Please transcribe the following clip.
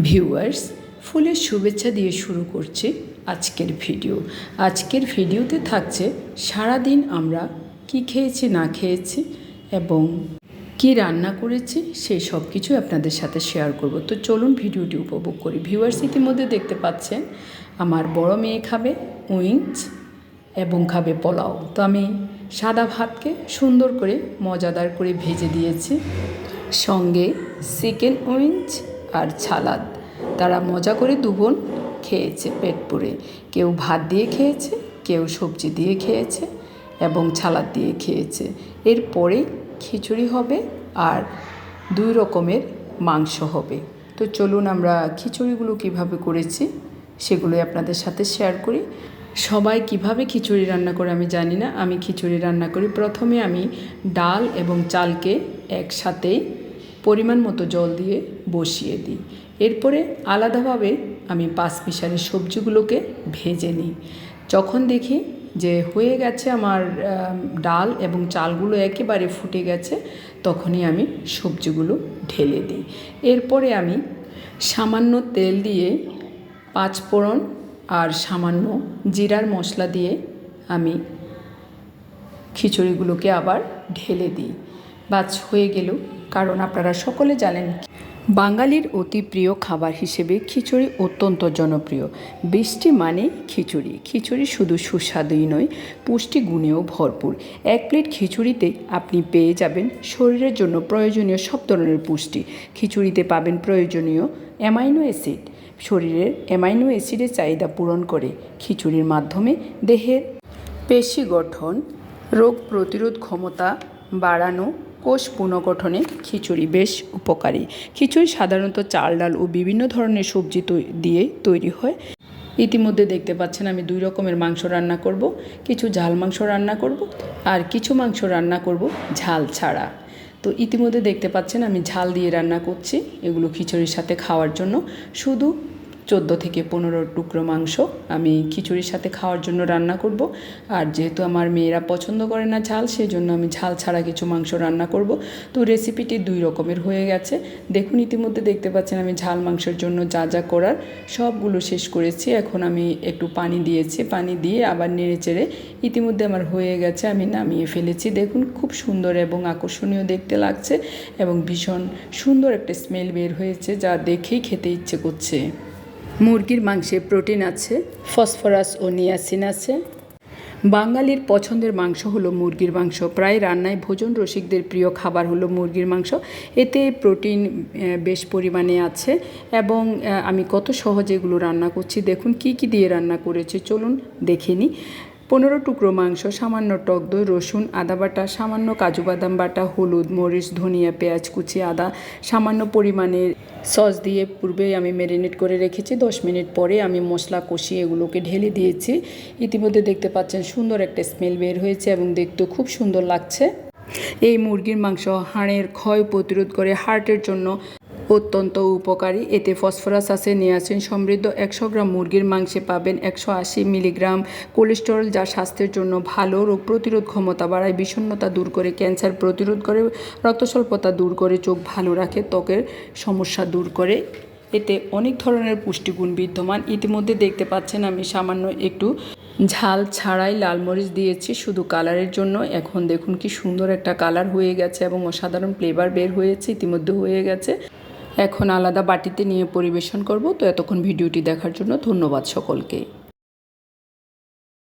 Viewers ফুলের শুভেচ্ছা দিয়ে শুরু করছি আজকের ভিডিও। আজকের ভিডিওতে থাকছে, সারাদিন আমরা কি খেয়েছি, না খেয়েছি এবং কি রান্না করেছি, সেই সব কিছু আপনাদের সাথে শেয়ার করব। তো চলুন ভিডিওটি উপভোগ করি। ভিউয়ার্স ইতিমধ্যে দেখতে পাচ্ছেন, আমার বড় মেয়ে খাবে উইংস এবং খাবে পোলাও। তো আমি সাদা ভাতকে সুন্দর করে, মজাদার করে ভেজে দিয়েছি। সঙ্গে চিকেন উইঞ্চ আর ছালাদ। তারা মজা করে দুবোন খেয়েছে পেট পুড়ে। কেউ ভাত দিয়ে খেয়েছে, কেউ সবজি দিয়ে খেয়েছে এবং ছালাদ দিয়ে খেয়েছে। এরপরে খিচুড়ি হবে আর দুই রকমের মাংস হবে। তো চলুন আমরা খিচুড়িগুলো কীভাবে করেছি সেগুলোই আপনাদের সাথে শেয়ার করি। সবাই কীভাবে খিচুড়ি রান্না করে আমি জানি না। আমি খিচুড়ি রান্না করি। প্রথমে আমি ডাল এবং চালকে একসাথে পরিমাণ মতো জল দিয়ে বসিয়ে দিই। এরপরে আলাদাভাবে আমি পাঁচ মিশালের সবজিগুলোকে ভেজে নিই। যখন দেখি যে হয়ে গেছে আমার ডাল এবং চালগুলো একেবারে ফুটে গেছে, তখনই আমি সবজিগুলো ঢেলে দিই। এরপরে আমি সামান্য তেল দিয়ে পাঁচ ফোড়ন আর সামান্য জিরার মশলা দিয়ে আমি খিচুড়িগুলোকে আবার ঢেলে দিই। বাজ হয়ে গেল। কারণ আপনারা সকলে জানেন বাঙালির অতি প্রিয় খাবার হিসেবে খিচুড়ি অত্যন্ত জনপ্রিয়। বৃষ্টি মানে খিচুড়ি। খিচুড়ি শুধু সুস্বাদুই নয় পুষ্টি গুণেও ভরপুর। এক প্লেট খিচুড়িতে আপনি পেয়ে যাবেন শরীরের জন্য প্রয়োজনীয় সব ধরনের পুষ্টি। খিচুড়িতে পাবেন প্রয়োজনীয় অ্যামাইনো অ্যাসিড। শরীরের অ্যামাইনো অ্যাসিডের চাহিদা পূরণ করে খিচুড়ির মাধ্যমে দেহের পেশি গঠন, রোগ প্রতিরোধ ক্ষমতা বাড়ানো কোষ পুনর্গঠনে খিচুড়ি বেশ উপকারী। খিচুড়ি সাধারণত চাল, ডাল ও বিভিন্ন ধরনের সবজি দিয়ে তৈরি হয়। ইতিমধ্যে দেখতে পাচ্ছেন আমি দুই রকমের মাংস রান্না করব। কিছু ঝাল মাংস রান্না করব আর কিছু মাংস রান্না করব ঝাল ছাড়া। তো ইতিমধ্যে দেখতে পাচ্ছেন আমি ঝাল দিয়ে রান্না করছি। এগুলো খিচুড়ির সাথে খাওয়ার জন্য। শুধু চোদ্দ থেকে পনেরো টুকরো মাংস আমি খিচুড়ির সাথে খাওয়ার জন্য রান্না করব। আর যেহেতু আমার মেয়েরা পছন্দ করে না ঝাল সেই জন্য আমি ঝাল ছাড়া কিছু মাংস রান্না করব। তো রেসিপিটি দুই রকমের হয়ে গেছে। দেখুন, ইতিমধ্যে দেখতে পাচ্ছেন আমি ঝাল মাংসের জন্য যা যা করার সবগুলো শেষ করেছি। এখন আমি একটু পানি দিয়েছি। পানি দিয়ে আবার নেড়ে চেড়ে ইতিমধ্যে আমার হয়ে গেছে, আমি নামিয়ে ফেলেছি। দেখুন, খুব সুন্দর এবং আকর্ষণীয় দেখতে লাগছে এবং ভীষণ সুন্দর একটা স্মেল বের হয়েছে যা দেখেই খেতে ইচ্ছে করছে। মুরগির মাংসে প্রোটিন আছে, ফসফরাস ও নিয়াসিন আছে। বাঙালির পছন্দের মাংস হলো মুরগির মাংস। প্রায় রান্নায় ভোজন রসিকদের প্রিয় খাবার হলো মুরগির মাংস। এতে প্রোটিন বেশ পরিমাণে আছে এবং আমি কত সহজে এগুলো রান্না করছি। দেখুন কি কি দিয়ে রান্না করেছি। চলুন দেখে নিই। পনেরো টুকরো মাংস, সামান্য টক দই, রসুন, আদা বাটা, সামান্য কাজু বাদাম বাটা, হলুদ, মরিচ, ধনিয়া, পেঁয়াজ, কুচি, আদা, সামান্য পরিমাণে সস দিয়ে পূর্বেই আমি ম্যারিনেট করে রেখেছি। দশ মিনিট পরে আমি মশলা কষিয়ে এগুলোকে ঢেলে দিয়েছি। ইতিমধ্যে দেখতে পাচ্ছেন সুন্দর একটা স্মেল বের হয়েছে এবং দেখতেও খুব সুন্দর লাগছে। এই মুরগির মাংস হাড়ের ক্ষয় প্রতিরোধ করে হার্টের জন্য অত্যন্ত উপকারী। এতে ফসফরাস আছে, নিয়াসিন সমৃদ্ধ, একশো গ্রাম মুরগির মাংসে পাবেন একশো আশি মিলিগ্রাম। কোলেস্টেরল, যা স্বাস্থ্যের জন্য ভালো, রোগ প্রতিরোধ ক্ষমতা বাড়ায়, বিষণ্ণতা দূর করে, ক্যান্সার প্রতিরোধ করে, রক্তস্বল্পতা দূর করে, চোখ ভালো রাখে, ত্বকের সমস্যা দূর করে। এতে অনেক ধরনের পুষ্টিগুণ বিদ্যমান। ইতিমধ্যে দেখতে পাচ্ছেন আমি সামান্য একটু ঝাল ছাড়াই লাল মরিচ দিয়েছি, শুধু কালারের জন্য। এখন দেখুন কি সুন্দর একটা কালার হয়ে গেছে এবং অসাধারণ ফ্লেভার বের হয়েছে ইতিমধ্যে হয়ে গেছে। এখন আলাদা বাটিতে নিয়ে পরিবেশন করব। তো এতক্ষণ ভিডিওটি দেখার জন্য ধন্যবাদ সকলকে।